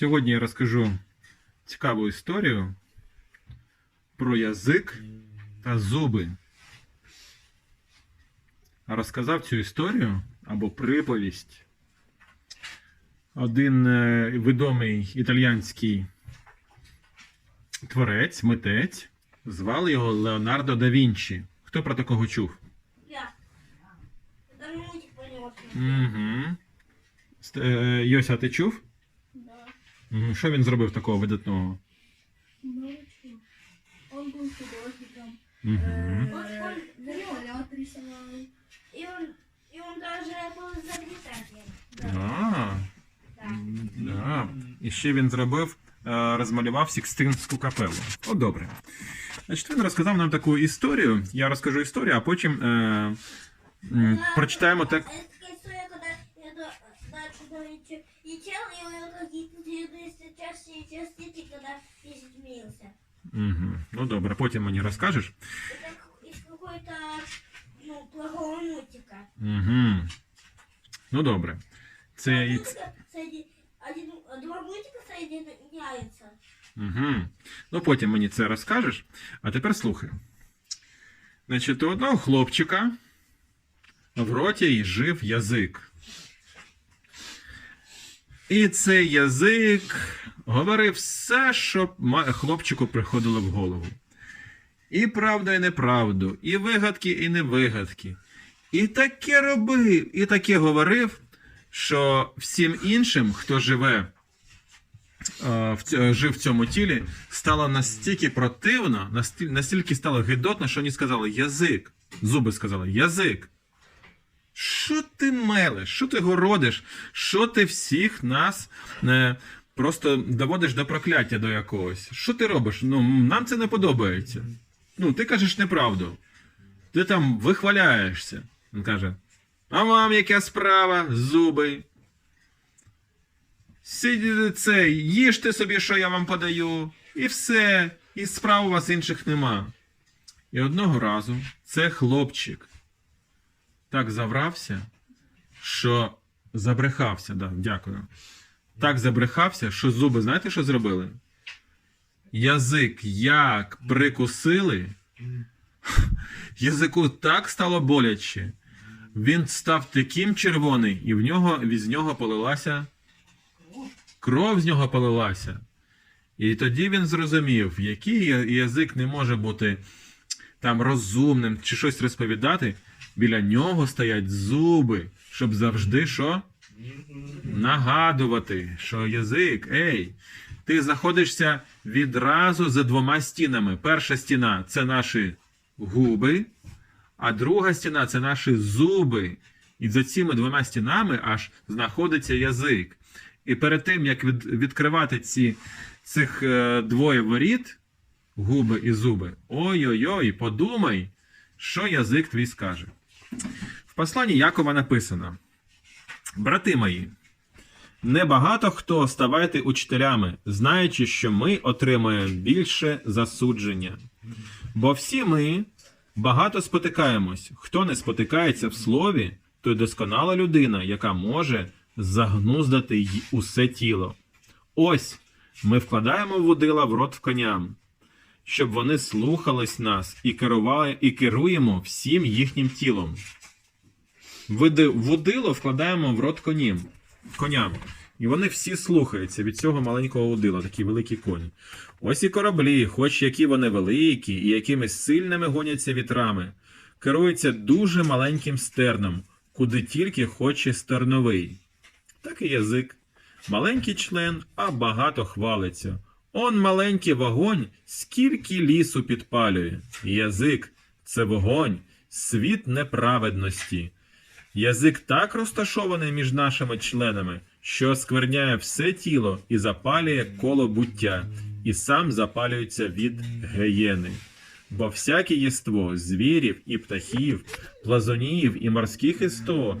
Сьогодні я розкажу цікаву історію про язик та зуби. А розказав цю історію або приповість один е, відомий італійський творець, митець, звали його Леонардо да Вінчі. Хто про такого чув? Я. Угу. Йося, ти чув? Да. Мгм. Що він зробив такого видатного? Ну, что? Он был художником. Угу. Он, он вертолет рисовал. И он, и он даже был изобретателем. А, Да. да. І ще він зробив, е, розмалював Сікстинську капелу. О, добре. Значить, він розказав нам таку історію. Я розкажу історію, а потім е, м, прочитаємо так. Это такая история, когда я до- дальше говорить, летел, и у него какие-то длинные части и частицы, когда весь изменился. Угу. Ну добре, потім мені розкажеш. Это как из какой-то, ну, плохого мультика. Угу. Ну добре. Це і ц- Мультика соеди- один, два мультика соединяются. Угу. Ну, потім мені це розкажеш. А тепер слухай. Значить, у одного хлопчика в роті й жив язик. І цей язик говорив все, що хлопчику приходило в голову. І правду, і неправду, і вигадки, і невигадки. І таке робив, і таке говорив, що всім іншим, хто живе жив в цьому тілі, стало настільки противно, настільки стало гидотно, що вони сказали язик. Зуби сказали язик. Що ти мелеш? Що ти городиш? Що ти всіх нас е, просто доводиш до прокляття до якогось? Що ти робиш? Ну, нам це не подобається. Ну, ти кажеш неправду. Ти там вихваляєшся. Він каже: А вам яка справа? Зуби. Сидіть це, їжте собі, що я вам подаю, і все, і справ у вас інших нема. І одного разу це хлопчик так заврався, що забрехався, да, дякую. Так забрехався, що зуби, знаєте, що зробили? Язик як прикусили, язику так стало боляче. Він став таким червоний, і в нього з нього полилася кров з нього полилася. І тоді він зрозумів, який язик не може бути там розумним чи щось розповідати. Біля нього стоять зуби, щоб завжди що? Нагадувати, що язик, ей, ти знаходишся відразу за двома стінами. Перша стіна це наші губи, а друга стіна це наші зуби. І за цими двома стінами аж знаходиться язик. І перед тим, як від, відкривати ці, цих е, двоє воріт, губи і зуби, ой-ой-ой, подумай, що язик твій скаже. В посланні Якова написано: Брати мої, небагато хто ставайте учителями, знаючи, що ми отримаємо більше засудження. Бо всі ми багато спотикаємось. Хто не спотикається в слові, той досконала людина, яка може загнуздати усе тіло. Ось ми вкладаємо водила в рот коням, щоб вони слухались нас і керували, і керуємо всім їхнім тілом. Види- Водило вкладаємо в рот коням, коням. І вони всі слухаються від цього маленького водила, такі великі коні. Ось і кораблі, хоч які вони великі, і якими сильними гоняться вітрами, керуються дуже маленьким стерном, куди тільки хоче стерновий. Так і язик. Маленький член, а багато хвалиться. Он маленький вогонь, скільки лісу підпалює. Язик це вогонь, світ неправедності. Язик так розташований між нашими членами, що оскверняє все тіло і запалює коло буття, і сам запалюється від геєни. Бо всяке єство звірів і птахів, плазунів і морських істот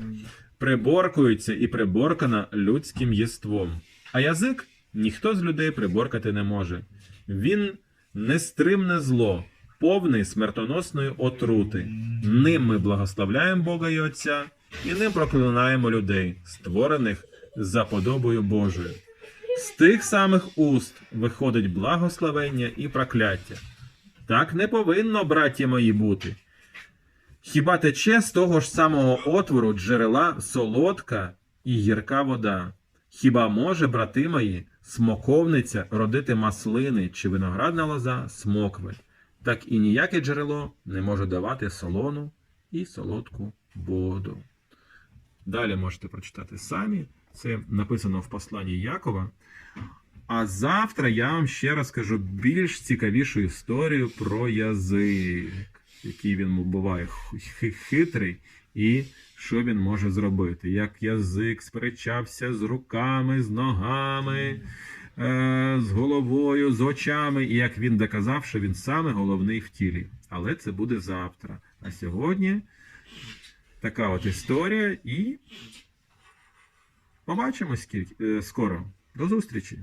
приборкується і приборкана людським єством. А язик ніхто з людей приборкати не може. Він нестримне зло, повний смертоносної отрути. Ним ми благословляємо Бога і Отця, і ним проклинаємо людей, створених за подобою Божою. З тих самих уст виходить благословення і прокляття. Так не повинно, браті мої, бути. Хіба тече з того ж самого отвору джерела солодка і гірка вода? Хіба може, брати мої, смоковниця родити маслини чи виноградна лоза смокви? Так і ніяке джерело не може давати солону і солодку воду. Далі можете прочитати самі. Це написано в посланні Якова. А завтра я вам ще розкажу більш цікавішу історію про язик, який він буває хитрий, і що він може зробити. Як язик сперечався з руками, з ногами, е, з головою, з очами, і як він доказав, що він саме головний в тілі. Але це буде завтра. А сьогодні така от історія, і побачимось е, скоро. До зустрічі!